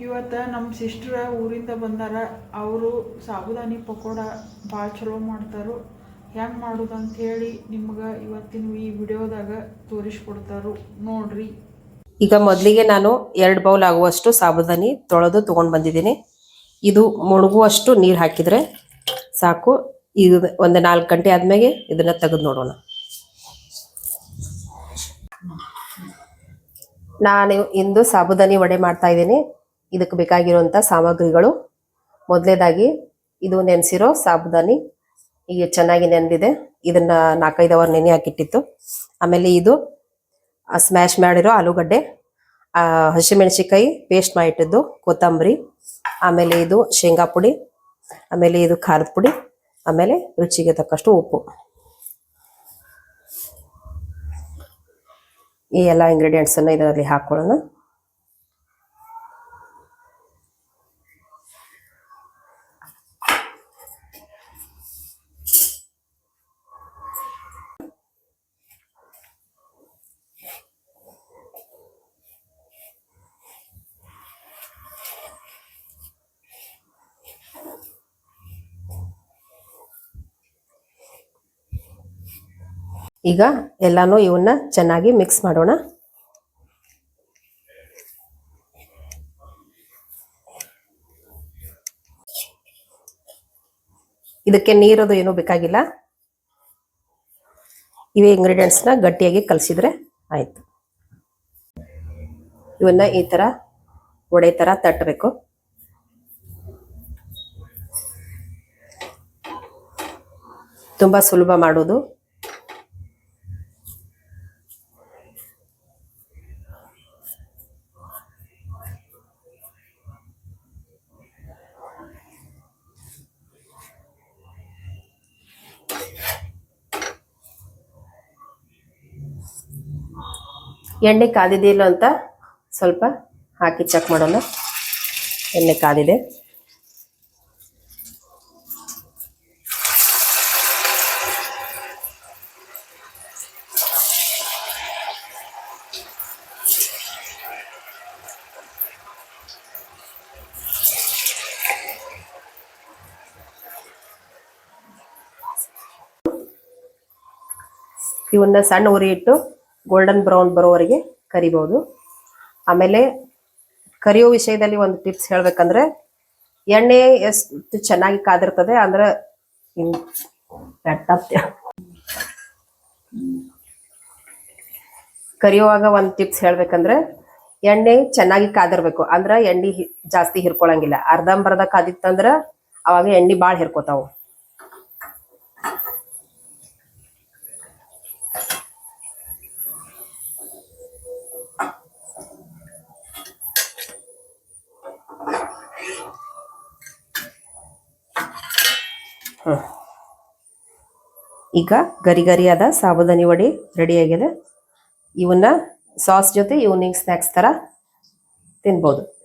ಇವತ್ತು ನಮ್ಮ ಸಿಸ್ಟ್ರ ಊರಿಂದ ಬಂದಾರ. ಅವರು ಸಾಬುದಾನಿ ಪಕೋಡ ಭಾಳ ಚಲೋ ಮಾಡ್ತಾರೋ. ಹೆಂಗೆ ಮಾಡೋದು ಅಂತ ಹೇಳಿ ನಿಮ್ಗೆ ಇವತ್ತಿನ ಈ ವಿಡಿಯೋದಾಗ ತೋರಿಸ್ಕೊಡ್ತಾರೋ. ನೋಡ್ರಿ. ಈಗ ಮೊದಲಿಗೆ ನಾನು ಎರಡು ಬೌಲ್ ಆಗುವಷ್ಟು ಸಾಬುದಾನಿ ತೊಳೆದು ತೊಗೊಂಡು ಬಂದಿದ್ದೀನಿ. ಇದು ಮುಳುಗುವಷ್ಟು ನೀರು ಹಾಕಿದರೆ ಸಾಕು. ಇದು ಒಂದು ನಾಲ್ಕು ಗಂಟೆ ಆದಮೇಲೆ ಇದನ್ನು ತೆಗೆದು ನೋಡೋಣ. ನಾನು ಇಂದು ಸಾಬುದಾನಿ ವಡೆ ಮಾಡ್ತಾ ಇದ್ದೀನಿ. ಇದಕ್ಕೆ ಬೇಕಾಗಿರುವಂಥ ಸಾಮಗ್ರಿಗಳು. ಮೊದಲೇದಾಗಿ ಇದು ನೆನೆಸಿರೋ ಸಾಬುದಾನಿ. ಈಗ ಚೆನ್ನಾಗಿ ನೆನೆದಿದೆ. ಇದನ್ನ ನಾಲ್ಕೈದು ಅವರ್ ನೆನೆ ಹಾಕಿಟ್ಟಿತ್ತು. ಆಮೇಲೆ ಇದು ಸ್ಮ್ಯಾಶ್ ಮಾಡಿರೋ ಆಲೂಗಡ್ಡೆ ಹಸಿಮೆಣಸಿಕಾಯಿ ಪೇಸ್ಟ್ ಮಾಡಿಟ್ಟಿದ್ದು, ಕೊತ್ತಂಬರಿ, ಆಮೇಲೆ ಇದು ಶೇಂಗಾ ಪುಡಿ, ಆಮೇಲೆ ಇದು ಖಾರದ ಪುಡಿ, ಆಮೇಲೆ ರುಚಿಗೆ ತಕ್ಕಷ್ಟು ಉಪ್ಪು. ಈ ಎಲ್ಲ ಇಂಗ್ರೀಡಿಯೆಂಟ್ಸನ್ನು ಇದರಲ್ಲಿ ಹಾಕೊಳ್ಳೋಣ. ಈಗ ಎಲ್ಲಾನು ಇವನ್ನ ಚೆನ್ನಾಗಿ ಮಿಕ್ಸ್ ಮಾಡೋಣ. ಇದಕ್ಕೆ ನೀರದು ಏನೂ ಬೇಕಾಗಿಲ್ಲ. ಇವೇ ಇಂಗ್ರೀಡಿಯೆಂಟ್ಸ್ನ ಗಟ್ಟಿಯಾಗಿ ಕಲಸಿದ್ರೆ ಆಯ್ತು. ಇವನ್ನ ಈ ತರ ಒಡೆ ತರ ತಟ್ಟಬೇಕು. ತುಂಬಾ ಸುಲಭ ಮಾಡೋದು. ಎಣ್ಣೆ ಕಾದಿದೆಯಲ್ಲೋ ಅಂತ ಸ್ವಲ್ಪ ಹಾಕಿ ಚೆಕ್ ಮಾಡೋಣ. ಎಣ್ಣೆ ಕಾದಿದೆ. ಇವನ್ನ ಸಣ್ಣ ಉರಿ ಇಟ್ಟು ಗೋಲ್ಡನ್ ಬ್ರೌನ್ ಬರೋವರೆಗೆ ಕರಿಬಹುದು. ಆಮೇಲೆ ಕರಿಯೋ ವಿಷಯದಲ್ಲಿ ಒಂದು ಟಿಪ್ಸ್ ಹೇಳ್ಬೇಕಂದ್ರೆ ಎಣ್ಣೆ ಎಷ್ಟು ಚೆನ್ನಾಗಿ ಕಾದಿರ್ತದೆ ಅಂದ್ರೆ ಕರಿಯುವಾಗ ಒಂದು ಟಿಪ್ಸ್ ಹೇಳ್ಬೇಕಂದ್ರೆ ಎಣ್ಣೆ ಚೆನ್ನಾಗಿ ಕಾದಿರ್ಬೇಕು. ಅಂದ್ರೆ ಎಣ್ಣೆ ಜಾಸ್ತಿ ಹಿರ್ಕೊಳಂಗಿಲ್ಲ. ಅರ್ಧಂಬರ್ಧ ಕಾದಿತ್ತಂದ್ರ ಅವಾಗ ಎಣ್ಣೆ ಭಾಳ ಹಿರ್ಕೋತಾವು. ಈಗ ಗರಿ ಗರಿಯಾದ ಸಾಬುದಾನಿ ವಡಿ ರೆಡಿಯಾಗಿದೆ. ಇವನ್ನ ಸಾಸ್ ಜೊತೆ ಈವ್ನಿಂಗ್ ಸ್ನ್ಯಾಕ್ಸ್ ಥರ ತಿನ್ಬೋದು.